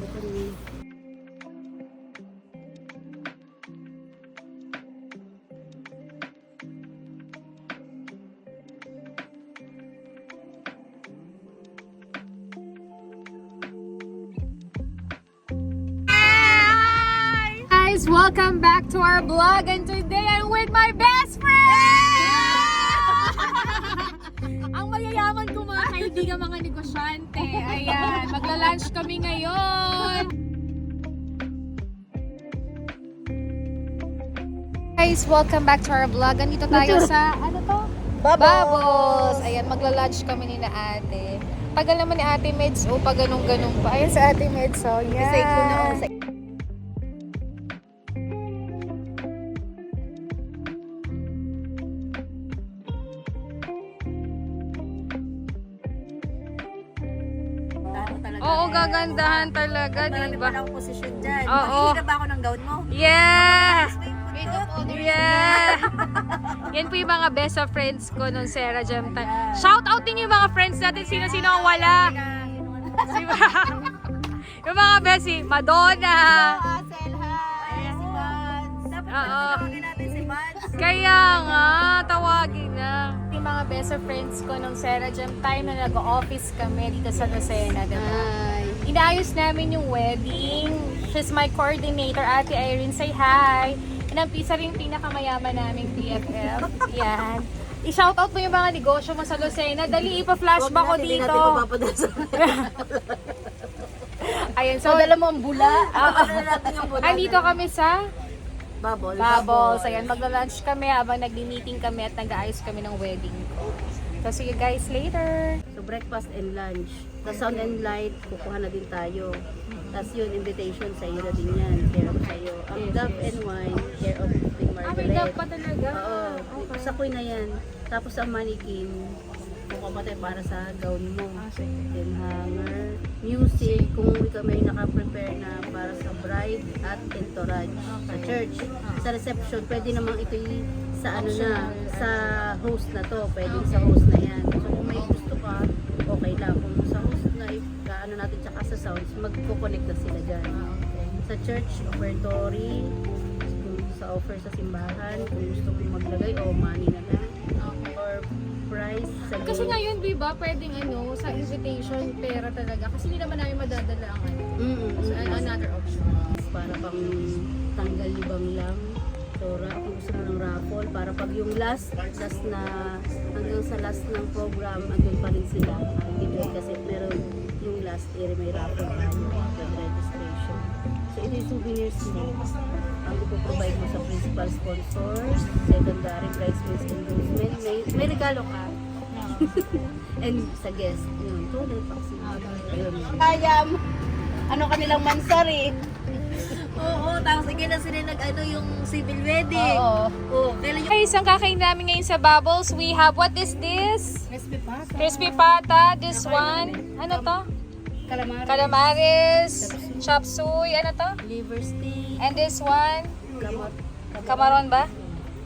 Guys, welcome back to our vlog and today I'm with my best friend! Ang mayayaman ko mga kaibigan, mga negosyante. Ayan, magla-lunch kami ngayon. Guys, welcome back to our vlog. Andito tayo sa, ano to? Bubbles! Ayan, magla-lunch kami ni na ate. Tagal naman ni ate Meds, o pag ganun-ganun pa. Ayan sa ate Meds, oh. Yan. Kasi ko na ako sa talaga. Oo, gagandahan talaga, di Marami ba? pa akong posisyon dyan. Oo. Makikita ba ako ng gown mo? Yeah! May punto. Yeah! Yan po yung mga best of friends ko nung Sarah Jam time. Shout out din yung mga friends natin. Sino-sino ang wala. Si yung mga best, si Madonna. Asel, hi! Si Vance. Dapat Oo. tawagin natin si Vance. Kaya nga, tawagin na. Yung mga best of friends ko nung Sarah Jam time na nag-office kami dito sa Lucena, diba? Inaayos namin yung wedding. She's my coordinator, Ate Irene. Say hi. And ang isa rin pinakamayaman naming BFF. Yan. I-shoutout mo yung mga negosyo mo sa Lucena. Dali, ipa-flashback ko dito. natin papadasa. Ayan, so, So, dala mo ang bula. Oo. Dala natin yung bula. andito kami sa Bubble. Bubbles. Ayan, magla-lunch kami habang nagdi-meeting kami at nag-aayos kami ng wedding ko. So, see you guys later. So breakfast and lunch. Sa sound and light, kukuha na din tayo. Tapos yun, invitation sa iyo na din yan. Care of sa iyo. Ang Yes, Dove yes. and Wine, care of Queen Ah, may Margaret. pa talaga. Oo. Okay. Sa Queen na yan. Tapos ang mannequin, kung kapatay para sa gown mo. Ah, sige. Then hanger, music, kung ikaw may naka-prepare na para sa bride at entourage sa church. Sa reception, pwede namang ito sa ano na, sa host na to, pwedeng sa host na yan. So kung may gusto ka, okay lang. Kung sa host if- ano natin, tsaka sa sounds, magko-connect na sila dyan. Ah, okay. Sa church, offertory, kung sa offer sa simbahan, kung gusto mong maglagay, o money na lang. Okay. Or price sa Kasi ngayon, di ba, pwedeng ano, sa invitation, pera talaga. Kasi hindi naman namin madadala ang ano. Mm-mm. So, an- another option. para pang tanggal libang lang. So, kung gusto mo ng raffle, para pag yung last, last na, hanggang sa last ng program, andun pa rin sila. Activate kasi meron last year may raffle tayo, yung registration. So, ito yung souvenirs mo. Ang ipoprovide mo sa principal sponsors, secondary bridesmaids endorsement, may, may regalo ka. And sa guest, yun, toilet vaccine. Ayun. Kayam. Ano kanilang mansari? Oo, tapos sige na sila nag ano yung civil wedding. Oo. Oo, kailan yung Guys, ang kakain namin ngayon sa Bubbles, we have, what is this? crispy pasta? Crispy pata, this one. Ano to? Calamari. Calamares, chop suey, ano to? Liver steak, And this one, gamot, Kamaron ba?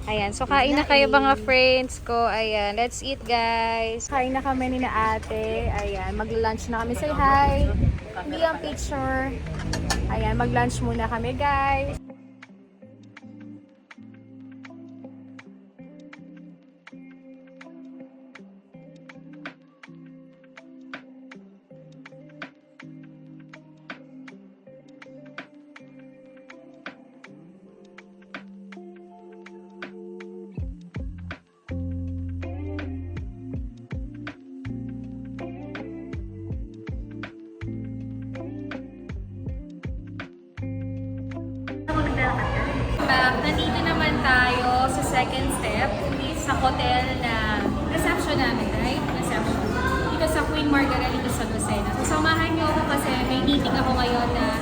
Ayan, so kain na kayo mga friends ko. Ayan, let's eat guys. Kain na kami ni na ate. Ayan, mag-lunch na kami. Say hi. Be ang picture. Ayan, mag-lunch muna kami guys. Nandito naman tayo sa second step sa hotel na reception namin, right? Reception. Dito sa Queen Margaret dito sa Lucena. So samahan niyo ako kasi may meeting ako ngayon na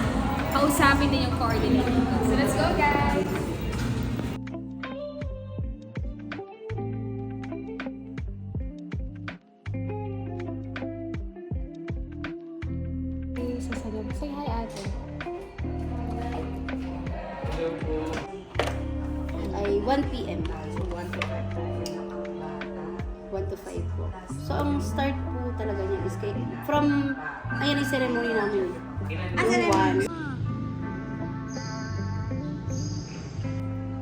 kausapin din yung coordinator. So let's go guys! Say hi ate. Ay 1 p.m. So 1 to 5. 1 to 5 po. So ang start po talaga niya is kay, from, ayan yung ceremony namin. Yung one.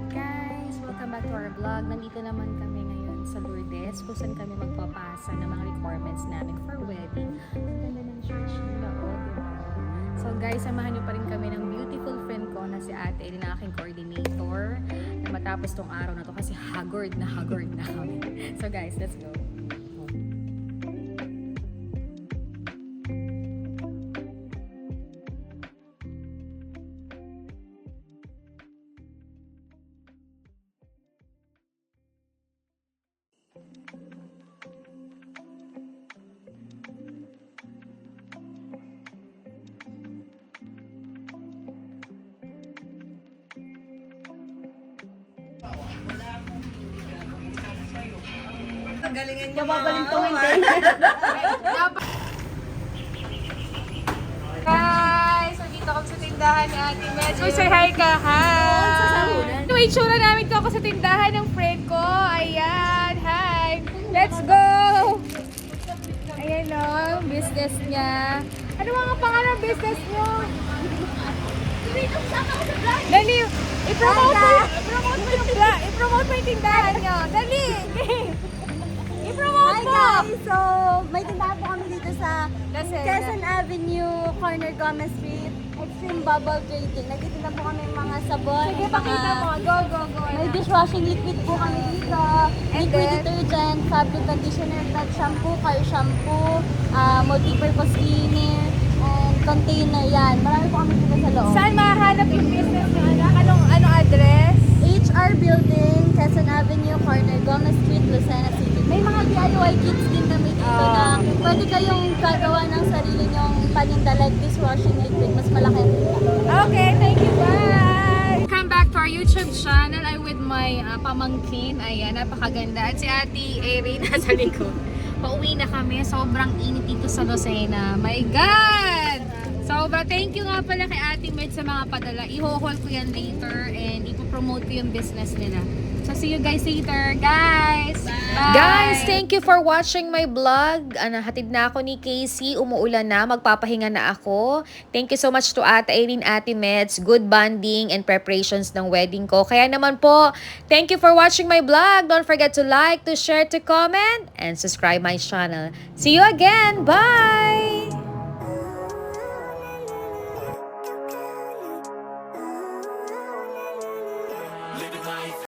Guys, welcome back to our vlog. Nandito naman kami ngayon sa Lourdes kung saan kami magpapasa ng mga requirements namin for wedding. Ang ganda ng church nila, oh, di ba? So guys, samahan niyo pa rin kami ng beautiful friend ko na si ate, ang aking coordinator na matapos tong araw na to kasi haggard na haggard na kami. So guys, let's go. Ang galingan niyo. Kababalintawin din. Guys, so dito kami sa tindahan ni Ate Meds. Uy, say hi ka, hi! Ito itsura namin ko ako sa tindahan ng friend ko. Ayan, hi! Let's go! Ayan o, business niya. Ano mga pangalan ng business niyo? Dali, i-promote mo, i-promote mo yung vlog, i-promote mo yung tindahan niyo. Dali! I-promote Hi guys! So, may tindahan po kami dito sa. Quezon Avenue, corner Gomez Street, Extreme Bubble Trading. Nagtitinda po kami mga sabon, Sige, mga- pakita mo. Go, go, go. May dishwashing liquid po kami dito, And liquid then? detergent, fabric conditioner, pet shampoo, car shampoo, uh, multi-purpose cleaner, and container yan. Marami po kami dito sa loob. Saan mahanap yung business niyo, anak? Anong, anong address? HR Building, Quezon Avenue, corner Gomez Street, Lucena City. May mga DIY kits din kami dito Ah. na pwede kayong gagawa ng sarili nyong like dishwashing liquid. Mas malaki. Okay, thank you, bye! Welcome back to our YouTube channel. I'm with my uh, pamangkin. Ayan, napakaganda. At si Ate Erin nasa likod. Pauwi na kami. Sobrang init dito sa Lucena. My God! Sobra. Thank you nga pala kay Ate Med sa mga padala. I-haul ko yan later and ipopromote ko yung business nila. So, see you guys later. Guys! Bye! Guys, thank you for watching my vlog. Ano, hatid na ako ni Casey. Umuulan na. Magpapahinga na ako. Thank you so much to Ate Aileen, Ate Meds. Good bonding and preparations ng wedding ko. Kaya naman po, thank you for watching my vlog. Don't forget to like, to share, to comment, and subscribe my channel. See you again. Bye!